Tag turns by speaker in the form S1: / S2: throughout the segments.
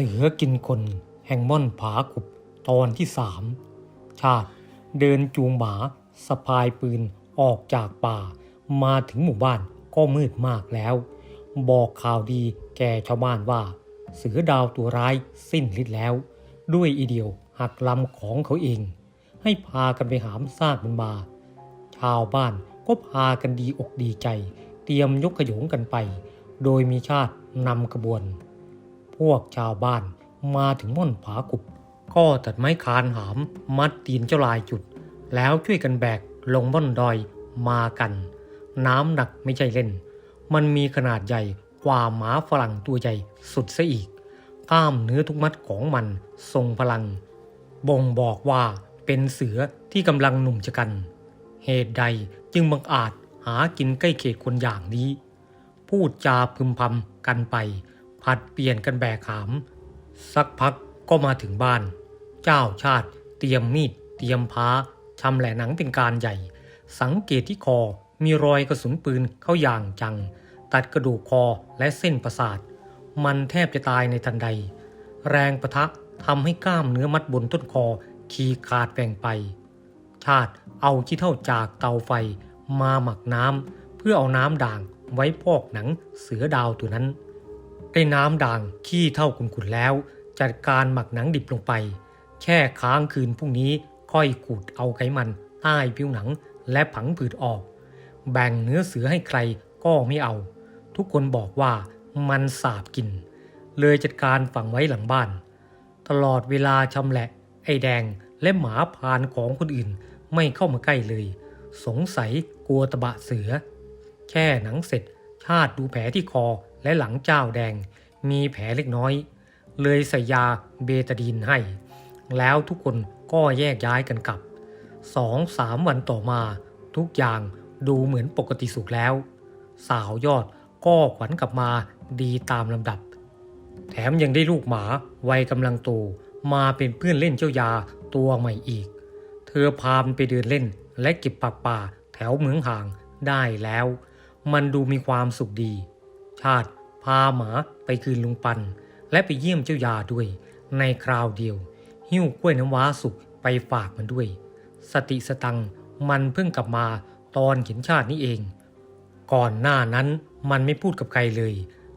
S1: สือกินคนแห่งม่อนผาขุบตอนที่สามชาติเดินจูงหมาสะพายปืนออกจากป่า มาถึงหมู่บ้านก็มืดมากแล้ว บอกข่าวดีแก่ชาวบ้านว่า เสือดาวตัวร้ายสิ้นฤทธิ์แล้ว ด้วยอีเดียวหักลำของเขาเอง ให้พากันไปหามซากมันมา ชาวบ้านก็พากันดีอกดีใจ เตรียมยกขยงกันไป โดยมีชาตินำขบวน พวกชาวบ้านมาถึงม่อนผากุบ ก็ตัดไม้คานหาม มัดตีนเจ้าลายจุด แล้วช่วยกันแบกลงม่อนดอยมากัน น้ำหนักไม่ใช่เล่น มันมีขนาดใหญ่กว่าหมาฝรั่งตัวใหญ่สุดซะอีกกล้ามเนื้อทุกมัดของมันทรงพลัง บ่งบอกว่าเป็นเสือที่กำลังหนุ่มชะกัน เหตุใดจึงบังอาจหากินใกล้เขตคนอย่างนี้ พูดจาพึมพำกันไป ผัดเปลี่ยนกันแบกหาม สักพักก็มาถึงบ้าน เจ้าชาติ เตรียมมีด เตรียมพ้าชำแหละหนังเป็นการใหญ่ สังเกตที่คอมีรอยกระสุนปืนเข้าอย่างจัง ตัดกระดูกคอและเส้นประสาท มันแทบจะตายในทันใด แรงประทะทำให้กล้ามเนื้อมัดบนต้นคอขีขาดแหว่งไป ชาติเอาขี้เท่าจากเตาไฟมาหมักน้ำเพื่อเอาน้ำด่างไว้พอกหนังเสือดาวตัวนั้น ได้น้ำด่างขี้เท่าขุนๆแล้ว จัดการหมักหนังดิบลงไปแช่ค้างคืนพรุ่งนี้ค่อยขูดเอาไขมันใต้ผิวหนังและผังผืดออก แบ่งเนื้อเสือให้ใครก็ไม่เอา ทุกคนบอกว่ามันสาบกิน เลยจัดการฝังไว้หลังบ้าน ตลอดเวลาชำแหละ ไอ้แดงและหมาพานของคนอื่นไม่เข้ามาใกล้เลย สงสัยกลัวตะบะเสือ แค่หนังเสร็จชาติดูแผลที่คอ และหลังเจ้าแดงมีแผลเล็กน้อย เลยใส่ยาเบตาดีนให้ แล้วทุกคนก็แยกย้ายกันกลับสองสามวันต่อมา ทุกอย่างดูเหมือนปกติสุขแล้ว สาวยอดก็ขวัญกลับมาดีตามลำดับ แถมยังได้ลูกหมาวัยกำลังโตมาเป็นเพื่อนเล่นเจ้ายาตัวใหม่อีก เธอพามไปเดินเล่นและเก็บปักป่าแถวเหมืองห่างได้แล้ว มันดูมีความสุขดี ชาติพาหมาไปคืนลุงปัน และไปเยี่ยมเจ้ายาด้วย ในคราวเดียว หิ้วกล้วยน้ำว้าสุกไปฝากมันด้วย สติสตังมันเพิ่งกลับมาตอนเห็นชาตินี้เอง ก่อนหน้านั้นมันไม่พูดกับใครเลย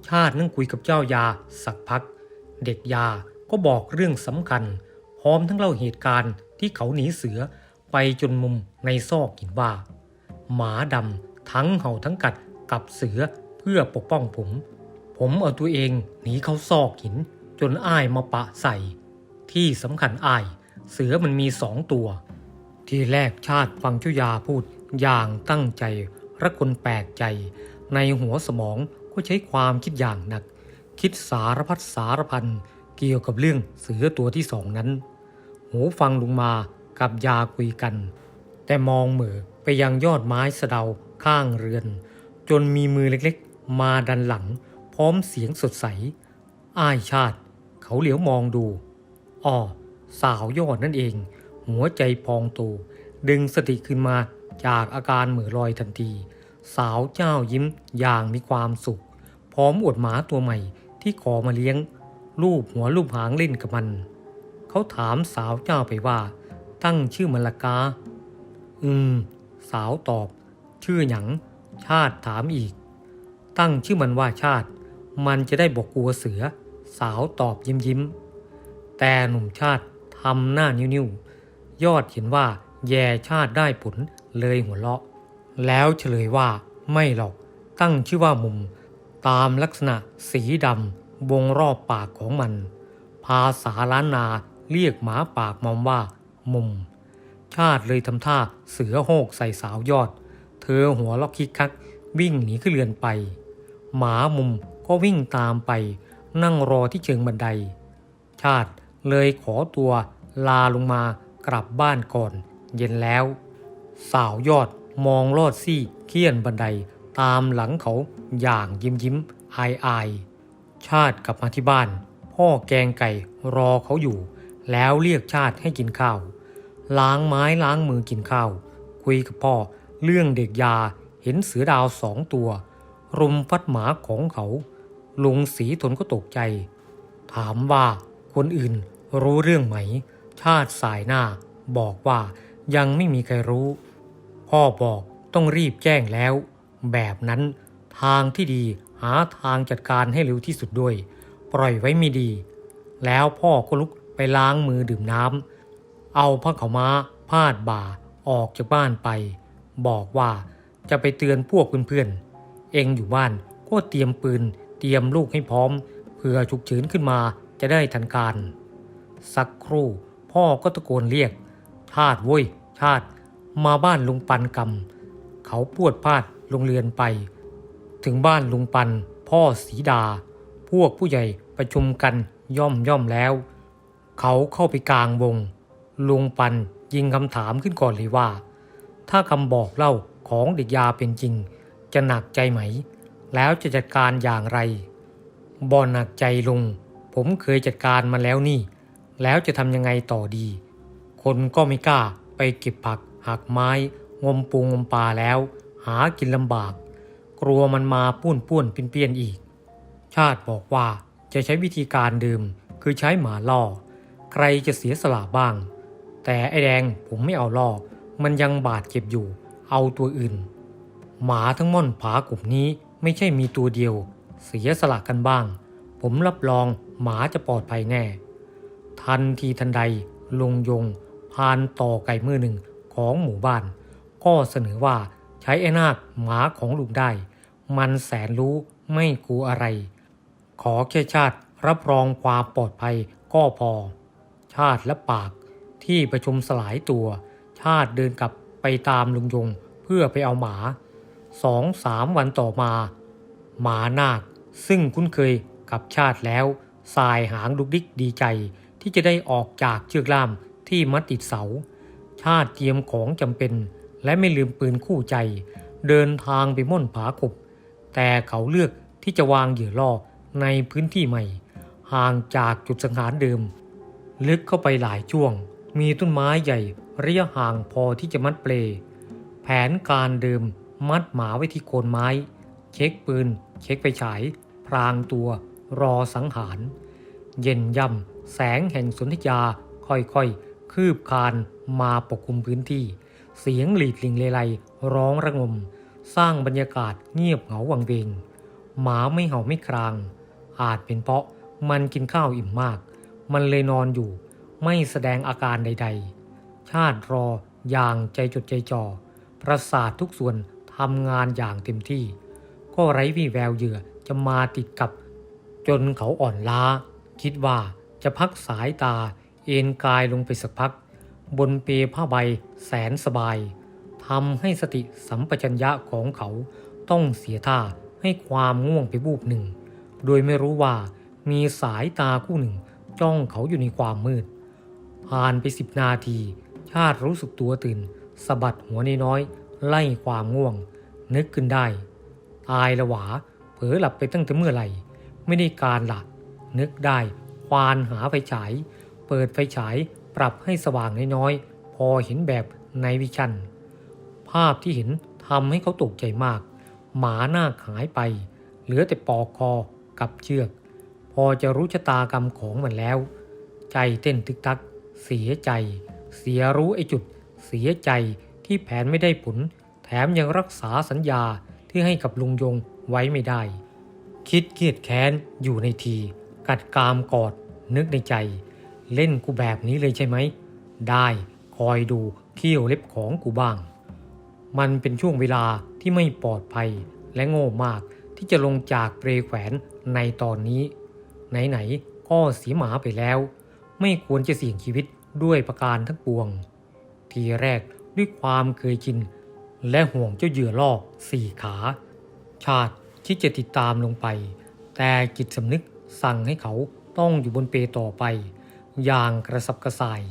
S1: ชาตินั่งคุยกับเจ้ายาสักพัก เด็กยาก็บอกเรื่องสำคัญ พร้อมทั้งเล่าเหตุการณ์ที่เขาหนีเสือไปจนมุมในซอกหินว่า หมาดำทั้งเห่าทั้งกัดกับเสือ เพื่อปกป้องผม ผมเอาตัวเองหนีเข้าซอกหิน จนอ้ายมาปะใส่ ที่สำคัญอ้าย เสือมันมีสองตัว ที่แรกชาติฟังเจ้ายาพูดอย่างตั้งใจระคนแปลกใจ ในหัวสมองก็ใช้ความคิดอย่างหนัก คิดสารพัดสารพันเกี่ยวกับเรื่องเสือตัวที่สองนั้น หูฟังลุงมากับยาคุยกัน แต่มองเหมือไปยังยอดไม้สะเดาข้างเรือน จนมีมือเล็ก มาดันหลังพร้อมเสียงสดใส อ้ายชาติ เขาเหลียวมองดูอ้อสาวยอดนั่นเอง หัวใจพองโต ดึงสติขึ้นมาจากอาการเหมือลอยทันที สาวเจ้ายิ้มอย่างมีความสุข พร้อมอวดหมาตัวใหม่ที่ขอมาเลี้ยง รูปหัวรูปหางเล่นกับมัน เขาถามสาวเจ้าไปว่า ตั้งชื่อมันละกา อืม สาวตอบ ชื่อหยัง ชาติถามอีก ตั้งชื่อมันว่าชาติ มันจะได้บอกกลัวเสือ สาวตอบยิ้มยิ้ม แต่หนุ่มชาติทำหน้านิ้วๆ ยอดเห็นว่าแย่ชาติได้ผลเลยหัวเราะ แล้วเฉลยว่าไม่หรอกตั้งชื่อว่ามุม ตามลักษณะสีดำวงรอบปากของมัน ภาษาล้านนาเรียกหมาปากมอมว่า มุม ชาติเลยทำท่าเสือโหกใส่สาวยอด เธอหัวล็อกคิกคักวิ่งหนีขึ้นเรือนไป หมามุมก็วิ่งตามไป นั่งรอที่เชิงบันได ชาติเลยขอตัวลาลงมากลับบ้านก่อน เย็นแล้ว สาวยอดมองลอดซี่เคี่ยนบันไดตามหลังเขาอย่างยิ้มยิ้มอายอายชาติกลับมาที่บ้าน พ่อแกงไก่รอเขาอยู่ แล้วเรียกชาติให้กินข้าว ล้างไม้ล้างมือกินข้าว คุยกับพ่อเรื่องเด็กยาเห็นเสือดาวสองตัว รุมฟัดหมาของเขา ลุงสีทนก็ตกใจ ถามว่าคนอื่นรู้เรื่องไหม ชาติสายหน้า บอกว่ายังไม่มีใครรู้ พ่อบอกต้องรีบแจ้งแล้ว แบบนั้นทางที่ดีหาทางจัดการให้เร็วที่สุดด้วย ปล่อยไว้ไม่ดี แล้วพ่อก็ลุกไปล้างมือดื่มน้ำเอาผ้าขาวม้าพาดบ่าออกจากบ้านไป บอกว่าจะไปเตือนพวกเพื่อนๆ เองอยู่บ้านก็เตรียมปืน เตรียมลูกให้พร้อมเผื่อฉุกเฉินขึ้นมาจะได้ทันการ สักครู่พ่อก็ตะโกนเรียก ชาติเว้ย ชาติ มาบ้านลุงปันกำเขาปวดพาดลงเรือนไป ถึงบ้านลุงปัน พ่อสีดา พวกผู้ใหญ่ประชุมกันย่อมย่อมแล้ว เขาเข้าไปกลางวง ลุงปันยิงคำถามขึ้นก่อนเลยว่า ถ้าคำบอกเล่าของเด็กยาเป็นจริง จะหนักใจไหม แล้วจะจัดการอย่างไรบอหนักใจลุง ผมเคยจัดการมาแล้วนี่ แล้วจะทำยังไงต่อดี คนก็ไม่กล้าไปเก็บผักหักไม้งมปูงมปลาแล้ว หากินลำบาก กลัวมันมาปุ้นป้วนเปี้ยนๆอีก ชาติบอกว่าจะใช้วิธีการเดิมคือใช้หมาล่อ ใครจะเสียสละบ้าง แต่ไอแดงผมไม่เอาล่อ มันยังบาดเจ็บอยู่ เอาตัวอื่น หมาทั้งม่อนผากลุ่มนี้ไม่ใช่มีตัวเดียว เสียสละกันบ้าง ผมรับรองหมาจะปลอดภัยแน่ ทันทีทันใดลุงยงพานต่อไก่มือหนึ่งของหมู่บ้าน ก็เสนอว่าใช้ไอ้นาคหมาของลุงได้ มันแสนรู้ไม่กลัวอะไร ขอแค่ชาติรับรองความปลอดภัยก็พอ ชาติและปากที่ประชุมสลายตัว ชาติเดินกลับไปตามลุงยงเพื่อไปเอาหมา สองสามวันต่อมา หมานาคซึ่งคุ้นเคยกับชาติแล้วสายหางดุกดิกดีใจที่จะได้ออกจากเชือกล่ามที่มัดติดเสา ชาติเตรียมของจำเป็น และไม่ลืมปืนคู่ใจ เดินทางไปม่อนผาขบแต่เขาเลือกที่จะวางเหยื่อล่อในพื้นที่ใหม่ ห่างจากจุดสังหารเดิม ลึกเข้าไปหลายช่วง มีต้นไม้ใหญ่ระยะห่างพอที่จะมัดเปล แผนการเดิม มัดหมาไว้ที่โคนไม้ เช็คปืน เช็คไฟฉาย พรางตัว รอสังหาร เย็นย่ำแสงแห่งสนธยาค่อยๆ คืบคานมาปกคลุมพื้นที่ เสียงหลีดลิงเลไลร้องระงม สร้างบรรยากาศเงียบเหงาวังเวง หมาไม่เห่าไม่คราง อาจเป็นเพราะมันกินข้าวอิ่มมาก มันเลยนอนอยู่ ไม่แสดงอาการใด ๆ ชาติรออย่างใจจดใจจ่อประสาททุกส่วน ทำงานอย่างเต็มที่ ก็ไร้วี่แววเหยื่อจะมาติดกับ จนเขาอ่อนล้า คิดว่าจะพักสายตา เอนกายลงไปสักพัก บนเปผ้าใบแสนสบายทำให้สติสัมปชัญญะของเขาต้องเสียท่าให้ความง่วงไปบูบหนึ่ง โดยไม่รู้ว่ามีสายตาคู่หนึ่งจ้องเขาอยู่ในความมืด ผ่านไปสิบนาที ชาติรู้สึกตัวตื่นสะบัดหัวน้อยๆ ไล่ความง่วง นึกขึ้นได้ ตายละหวา เผลอหลับไปตั้งแต่เมื่อไหร่ ไม่ได้การละนึกได้ ควานหาไฟฉาย เปิดไฟฉายปรับให้สว่างน้อยๆ พอเห็นแบบในวิชัน ภาพที่เห็นทำให้เขาตกใจมาก หมาหน้าหายไป เหลือแต่ปอกคอกับเชือก พอจะรู้ชะตากรรมของมันแล้ว ใจเต้นตึกตัก เสียใจ เสียรู้ไอ้จุด เสียใจที่แผนไม่ได้ผล มยังรักษาสัญญาที่ให้กับลุงยงไว้ไม่ได้ คิดเกียดแค้นอยู่ในที กัดกามกอด นึกในใจ เล่นกูแบบนี้เลยใช่ไหม ได้คอยดูเขี้ยวเล็บของกูบ้าง มันเป็นช่วงเวลาที่ไม่ปลอดภัยและโง่มากที่จะลงจากเปรแขวนในตอนนี้ ไหนๆก็เสียหมาไปแล้ว ไม่ควรจะเสี่ยงชีวิตด้วยประการทั้งปวง ทีแรกด้วยความเคยชิน และห่วงเจ้าเหยื่อล่อสี่ขา ชาติที่จะติดตามลงไป แต่จิตสำนึกสั่งให้เขาต้องอยู่บนเปต่อไป อย่างกระสับกระส่าย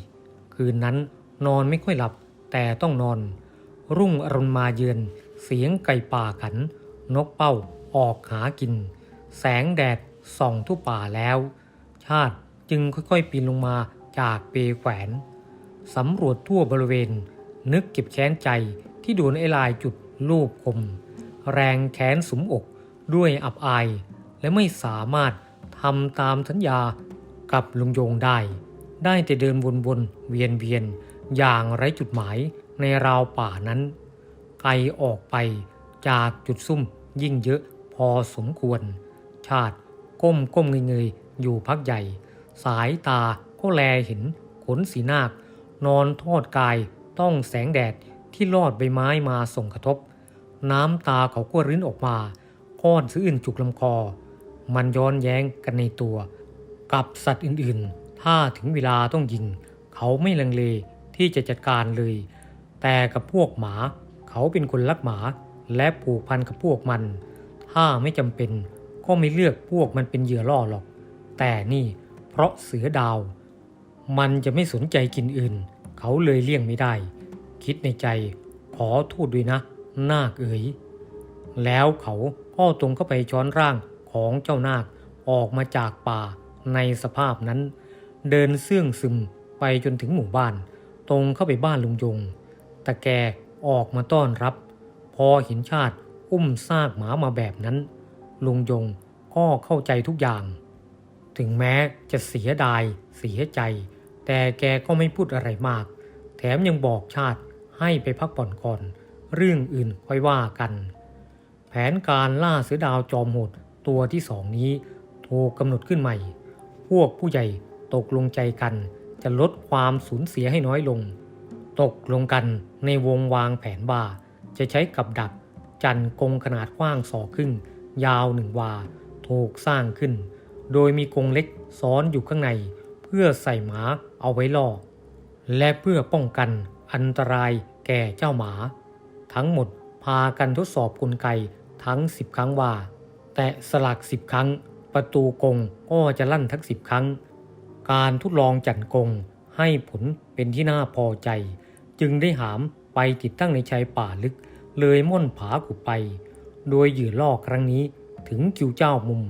S1: คืนนั้นนอนไม่ค่อยหลับแต่ต้องนอน รุ่งอรุณมาเยือน เสียงไก่ป่าขัน นกเป้าออกหากิน แสงแดดส่องทั่วป่าแล้ว ชาติจึงค่อยๆปีนลงมาจากเปแขวน สำรวจทั่วบริเวณ นึกเก็บแค้นใจ ที่โดนไอ้ลายจุดลูบคม แรงแค้นสุมอกด้วยอับอาย และไม่สามารถทำตามสัญญากับลุงโยงได้ ได้แต่เดินวนๆเวียนเวียนๆอย่างไร้จุดหมายในราวป่านั้น ไกลออกไปจากจุดซุ่มยิ่งเยอะพอสมควร ชาติก้มก้มเงยเงยๆอยู่พักใหญ่ สายตาก็แลเห็นขนสีนาคนอนทอดกายต้องแสงแดด ที่ลอดใบไม้มาส่งกระทบ น้ำตาเขาก็ริ้นออกมาก้อนสะอื่นจุกลำคอ มันย้อนแย้งกันในตัว กับสัตว์อื่นๆ ถ้าถึงเวลาต้องยิง เขาไม่ลังเลที่จะจัดการเลย แต่กับพวกหมา เขาเป็นคนรักหมาและผูกพันกับพวกมัน ถ้าไม่จำเป็นก็ไม่เลือกพวกมันเป็นเหยื่อล่อหรอก แต่นี่เพราะเสือดาว มันจะไม่สนใจกินอื่น เขาเลยเลี่ยงไม่ได้ คิดในใจ ขอโทษด้วยนะนาคเอ๋ยแล้วเขาก็ตรงเข้าไปช้อนร่างของเจ้านาคออกมาจากป่าในสภาพนั้น เดินเสื่องซึมไปจนถึงหมู่บ้าน ตรงเข้าไปบ้านลุงยงตะแกออกมาต้อนรับ พอเห็นชาติอุ้มซากหมามาแบบนั้น ลุงยงก็เข้าใจทุกอย่าง ถึงแม้จะเสียดายเสียใจ แต่แกก็ไม่พูดอะไรมาก แถมยังบอกชาติ ให้ไปพักผ่อนก่อน เรื่องอื่นค่อยว่ากัน แผนการล่าเสือดาวจอมโหดตัวที่สองนี้ถูกกำหนดขึ้นใหม่ พวกผู้ใหญ่ตกลงใจกัน จะลดความสูญเสียให้น้อยลง ตกลงกันในวงวางแผนว่าจะใช้กับดัก จันกงขนาดกว้างศอครึ่ง ยาวหนึ่งวาถูกสร้างขึ้น โดยมีกรงเล็กซ้อนอยู่ข้างใน เพื่อใส่หมาเอาไว้ล่อ และเพื่อป้องกันอันตราย แก่เจ้าหมา ทั้งหมดพากันทดสอบกลไกทั้ง10ครั้งว่า แต่สลัก10ครั้ง ประตูกงก็จะลั่นทั้ง10ครั้ง การทดลองจันกงให้ผลเป็นที่น่าพอใจ จึงได้หามไปติดตั้งในชายป่าลึก เลยม่อนผากุไป โดยหยื่อล่อครั้งนี้ถึงกิวเจ้ามุม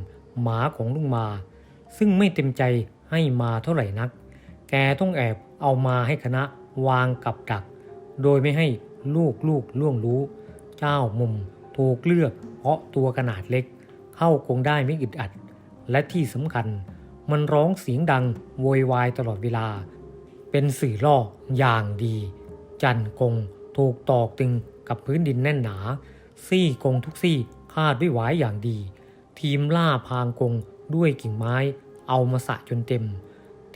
S1: หมาของลุงมา ซึ่งไม่เต็มใจให้มาเท่าไหร่นัก แกต้องแอบเอามาให้คณะวางกับดัก โดยไม่ให้ลูกลูกล่วงรู้ เจ้ามุมถูกเลือกเพราะตัวขนาดเล็ก เข้ากงได้ไม่อึดอัด และที่สำคัญ มันร้องเสียงดังโวยวายตลอดเวลา เป็นสื่อล่ออย่างดี จันกงถูกตอกตึงกับพื้นดินแน่นหนา ซี่กงทุกซี่คาดด้วยหวายอย่างดี ทีมล่าพางกงด้วยกิ่งไม้ เอามาสะจนเต็ม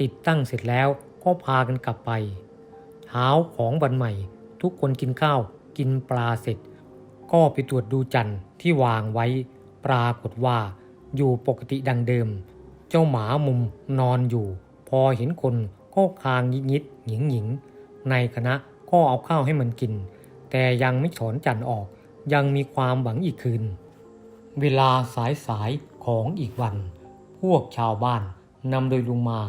S1: ติดตั้งเสร็จแล้วก็พากันกลับไปเช้าของวันใหม่ ทุกคนกินข้าว กินปลาเสร็จ ก็ไปตรวจดูจันทร์ที่วางไว้ ปรากฏว่า อยู่ปกติดังเดิม เจ้าหมามุมนอนอยู่ พอเห็นคนก็คางยิกยิดหญิงหญิง ในคณะก็เอาข้าวให้มันกิน แต่ยังไม่ถอนจันทร์ออก ยังมีความหวังอีกคืน เวลาสายสายๆของอีกวัน พวกชาวบ้านนำโดยลุงมา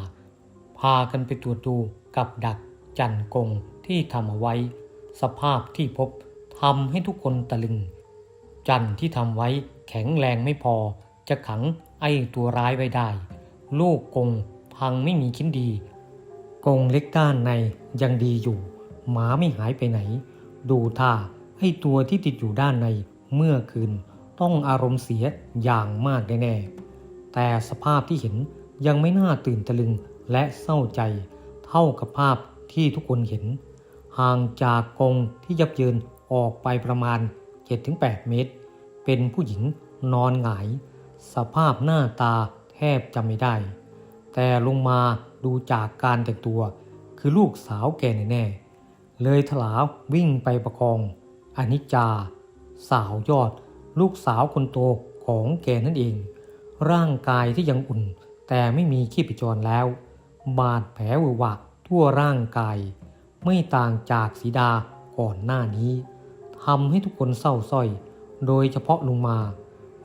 S1: พากันไปตรวจดูกับดักจันกงที่ทำเอาไว้ สภาพที่พบทำให้ทุกคนตะลึง จันที่ทำไว้แข็งแรงไม่พอ จะขังไอ้ตัวร้ายไว้ได้ ลูกกงพังไม่มีชิ้นดี กงเล็กด้านในยังดีอยู่ หมาไม่หายไปไหน ดูท่าไอ้ตัวที่ติดอยู่ด้านในเมื่อคืน ต้องอารมณ์เสียอย่างมากแน่ๆแต่สภาพที่เห็นยังไม่น่าตื่นตะลึงและเศร้าใจ เท่ากับภาพที่ทุกคนเห็น ห่างจากกงที่ยับเยินออกไปประมาณ 7-8 เมตร เป็นผู้หญิงนอนหงาย สภาพหน้าตาแทบจำไม่ได้ แต่ลงมาดูจากการแต่งตัว คือลูกสาวแกแน่ๆเลยถลาวิ่งไปประคองอนิจจา สาวยอด ลูกสาวคนโตของแกนั่นเอง ร่างกายที่ยังอุ่น แต่ไม่มีขี้ปิจรแล้ว บาดแผลเวอะหวะทั่วร่างกาย ไม่ต่างจากสีดาก่อนหน้านี้ทำให้ทุกคนเศร้าสร้อย โดยเฉพาะลุงมา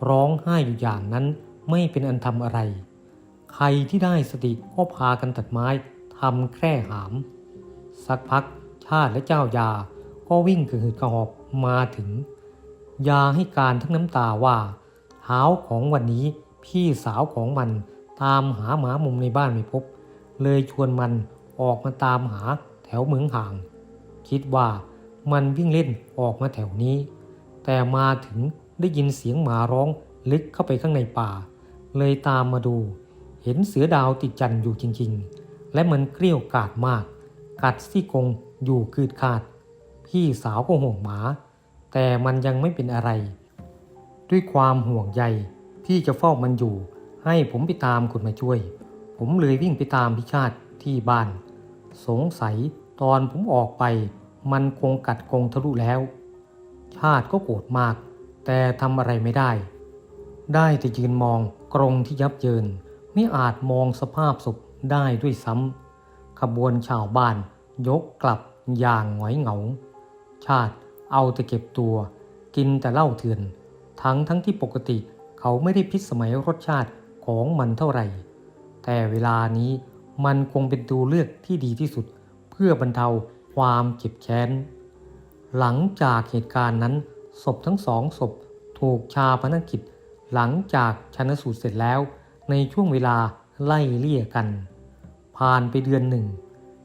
S1: ร้องไห้อยู่อย่างนั้นไม่เป็นอันทำอะไร ใครที่ได้สติก็พากันตัดไม้ทำแคร่หาม สักพักชาติและเจ้ายาก็วิ่งกระหืดกระหอบมาถึง ยาให้การทั้งน้ำตาว่าเช้าของวันนี้พี่สาวของมันตามหาหมามุมในบ้านไม่พบ เลยชวนมันออกมาตามหา ถวเมืองห่าง คิดว่ามันวิ่งเล่นออกมาแถวนี้ แต่มาถึงได้ยินเสียงหมาร้องลึกเข้าไปข้างในป่า เลยตามมาดู เห็นเสือดาวติดจันทร์อยู่จริง ๆ และมันเกลี้ยวกาดมาก กัดซี่กรงอยู่คืดขาด พี่สาวก็ห่วงหมา แต่มันยังไม่เป็นอะไร ด้วยความห่วงใยที่จะเฝ้ามันอยู่ ให้ผมไปตามคุณมาช่วย ผมเลยวิ่งไปตามพิชาติที่บ้าน สงสัย ตอนผมออกไปมันคงกัดกรงทะลุแล้ว ชาติก็โกรธมาก แต่ทำอะไรไม่ได้ ได้แต่ยืนมองกรงที่ยับเยิน ไม่อาจมองสภาพศพได้ด้วยซ้ำขบวนชาวบ้านยกกลับอย่างหงอยเหงา ชาติเอาแต่เก็บตัว กินแต่เหล้าเถื่อน ทั้งทั้งที่ปกติเขาไม่ได้พิษสมัยรสชาติของมันเท่าไหร่ แต่เวลานี้มันคงเป็นตัวเลือกที่ดีที่สุด พื่อบรรเทาความเจ็บแค้น หลังจากเหตุการณ์นั้นศพทั้งสองศพถูกชาพนกิจ หลังจากชันสูตรเสร็จแล้ว ในช่วงเวลาไล่เลี่ยกัน ผ่านไปเดือนหนึ่ง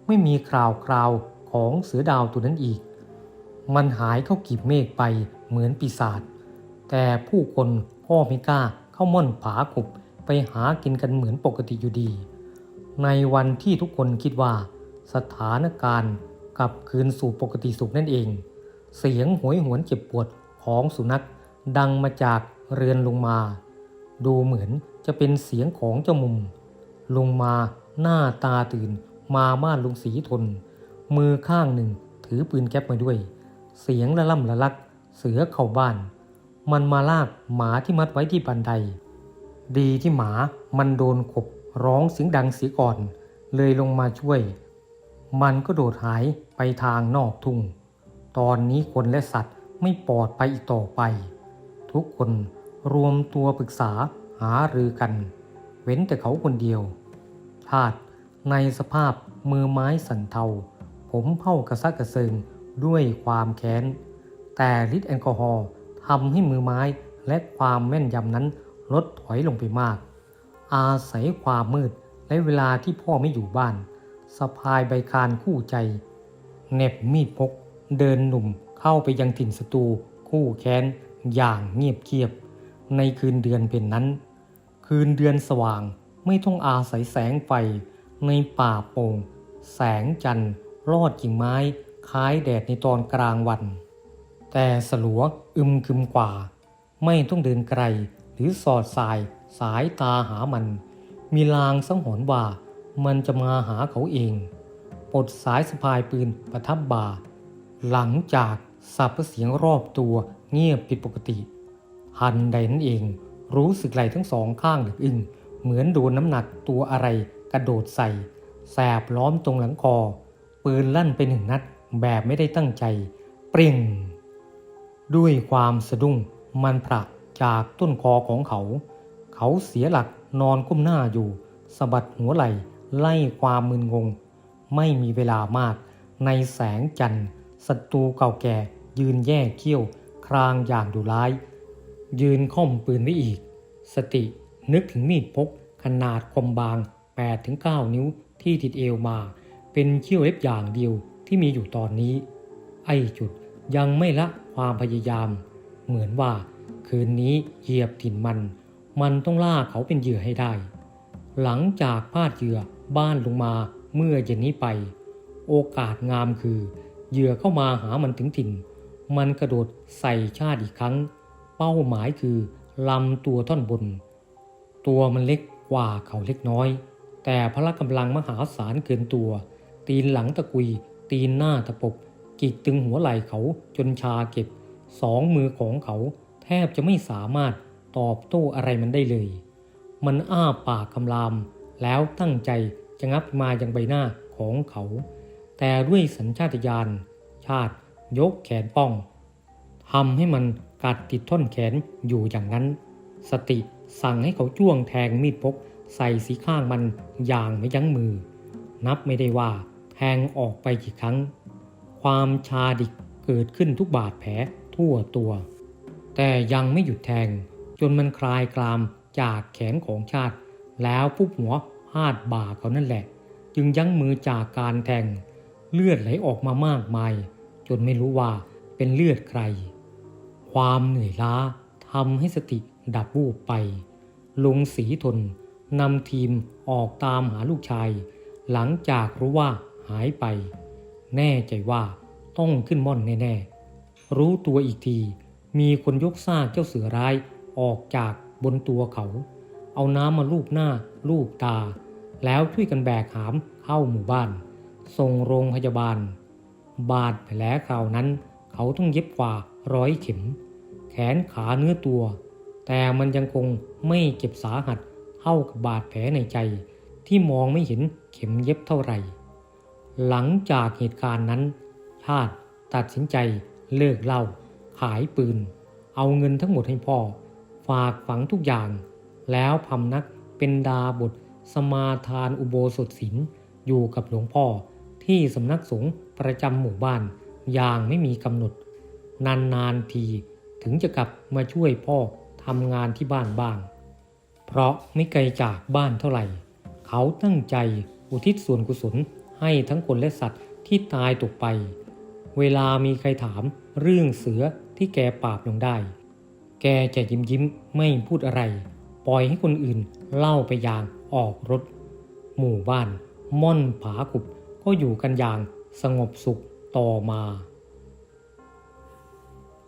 S1: ไม่มีคราวคราวของเสือดาวตัวนั้นอีก มันหายเข้ากีบเมฆไปเหมือนปีศาจแต่ผู้คนก็ไม่กล้าเข้าม่อนผาขุบไปหากินกันเหมือนปกติอยู่ดี ในวันที่ทุกคนคิดว่า สถานการณ์กลับคืนสู่ปกติสุขนั่นเอง เสียงหวยหวนเจ็บปวดของสุนัขดังมาจากเรือนลงมา ดูเหมือนจะเป็นเสียงของเจ้ามุม ลงมาหน้าตาตื่นมาบ้านลุงสีทน มือข้างหนึ่งถือปืนแก๊ปมาด้วย เสียงละล่ำละลัก เสือเข้าบ้าน มันมาลากหมาที่มัดไว้ที่บันได ดีที่หมามันโดนขบร้องเสียงดังเสียก่อน เลยลงมาช่วย มันก็โดดหายไปทางนอกทุ่ง ตอนนี้คนและสัตว์ไม่ปลอดไปอีกต่อไป ทุกคนรวมตัวปรึกษาหารือกัน เว้นแต่เขาคนเดียวชาติในสภาพมือไม้สันเทา ผมเผ่ากระซักกระเซิงด้วยความแค้น แต่ฤทธิ์แอลกอฮอล์ทำให้มือไม้และความแม่นยำนั้นลดถอยลงไปมาก อาศัยความมืดและเวลาที่พ่อไม่อยู่บ้าน สะพายใบคานคู่ใจเน็บมีดพก เดินหนุ่มเข้าไปยังถิ่นศัตรูคู่แค้นอย่างเงียบเกียบ ในคืนเดือนเป็นนั้น คืนเดือนสว่างไม่ต้องอาศัยแสงไฟในป่าโป่งแสงจันทร์รอดกิ่งไม้คล้ายแดดในตอนกลางวัน แต่สลัวอึมคึมกว่า ไม่ต้องเดินไกลหรือสอดสายสายตาหามัน มีลางสังหรณ์ว่า มันจะมาหาเขาเอง ปลดสายสะพายปืนประทับบ่า หลังจากสับเสียงรอบตัวเงียบผิดปกติทันใดนั้นเอง รู้สึกไหลทั้งสองข้างหลึกอึ้งเหมือนโดนน้ำหนักตัวอะไรกระโดดใส่ แสบล้อมตรงหลังคอ ปืนลั่นไปหนึ่งนัดแบบไม่ได้ตั้งใจ เปร่ง ด้วยความสะดุ้งมันผลักจากต้นคอของเขา เขาเสียหลักนอนก้มหน้าอยู่สะบัดหัวไหล่ ไล่ความมึนงง ไม่มีเวลามาก ในแสงจันทร์ศัตรูเก่าแก่ ยืนแย่เขี้ยว ครางอย่างดุร้าย ยืนค่อมปืนไว้อีก สตินึกถึงมีดพก ขนาดคมบาง 8-9 นิ้วที่ติดเอวมา เป็นเขี้ยวเล็บอย่างเดียวที่มีอยู่ตอนนี้ ไอ้จุดยังไม่ละความพยายาม เหมือนว่า คืนนี้เหยียบถิ่นมัน มันต้องล่าเขาเป็นเหยื่อให้ได้ หลังจากพาดเหยื่อบ้านลงมาเมื่อเย็นนี้ไป โอกาสงามคือ เหยื่อเข้ามาหามันถึงถิ่น มันกระโดดใส่ชาติอีกครั้ง เป้าหมายคือลำตัวท่อนบน ตัวมันเล็กกว่าเขาเล็กน้อย แต่พละกำลังมหาศาลเกินตัว ตีนหลังตะกุย ตีนหน้าตะปบกิกตึงหัวไหล่เขาจนชาเก็บ สองมือของเขาแทบจะไม่สามารถตอบโต้อะไรมันได้เลย มันอ้าปากคำราม แล้วตั้งใจจะงับมายังใบหน้าของเขา แต่ด้วยสัญชาตญาณชาติยกแขนป้องทำให้มันกัดติดท่อนแขนอยู่อย่างนั้น สติสั่งให้เขาจ้วงแทงมีดพกใส่สีข้างมันอย่างไม่ยั้งมือ นับไม่ได้ว่าแทงออกไปกี่ครั้ง ความชาดิกเกิดขึ้นทุกบาดแผลทั่วตัว แต่ยังไม่หยุดแทง จนมันคลายกราม จากแขนของชาติ แล้วปุ๊บหัวพาดบ่าเขานั่นแหละ จึงยั้งมือจากการแทง เลือดไหลออกมามากมาย จนไม่รู้ว่าเป็นเลือดใคร ความเหนื่อยล้าทำให้สติดับวูบไป ลุงสีทนนำทีมออกตามหาลูกชาย หลังจากรู้ว่าหายไป แน่ใจว่าต้องขึ้นม่อนแน่ ๆ รู้ตัวอีกที มีคนยกซากเจ้าเสือร้ายออกจาก บนตัวเขา เอาน้ำมาลูบหน้าลูบตา แล้วช่วยกันแบกหามเข้าหมู่บ้าน ส่งโรงพยาบาล บาดแผลคราวนั้น เขาต้องเย็บกว่าร้อยเข็ม แขนขาเนื้อตัว แต่มันยังคงไม่เจ็บสาหัสเท่ากับบาดแผลในใจ ที่มองไม่เห็นเข็มเย็บเท่าไหร่ หลังจากเหตุการณ์นั้น ชาติตัดสินใจเลิกเหล้าขายปืน เอาเงินทั้งหมดให้พ่อ ฝากฝังทุกอย่าง แล้วพำนักเป็นดาบทสมาทานอุโบสถศีลอยู่กับหลวงพ่อที่สำนักสงฆ์ประจำหมู่บ้านอย่างไม่มีกำหนด นานๆทีถึงจะกลับมาช่วยพ่อทำงานที่บ้านบ้าง เพราะไม่ไกลจากบ้านเท่าไหร่ เขาตั้งใจอุทิศส่วนกุศลให้ทั้งคนและสัตว์ที่ตายตกไป เวลามีใครถามเรื่องเสือที่แกปราบลงได้ แกจะยิ้มยิ้มไม่พูดอะไร ปล่อยให้คนอื่นเล่าไปอย่างออกรถ หมู่บ้าน ม่อนผากุบก็อยู่กันอย่างสงบสุขต่อมา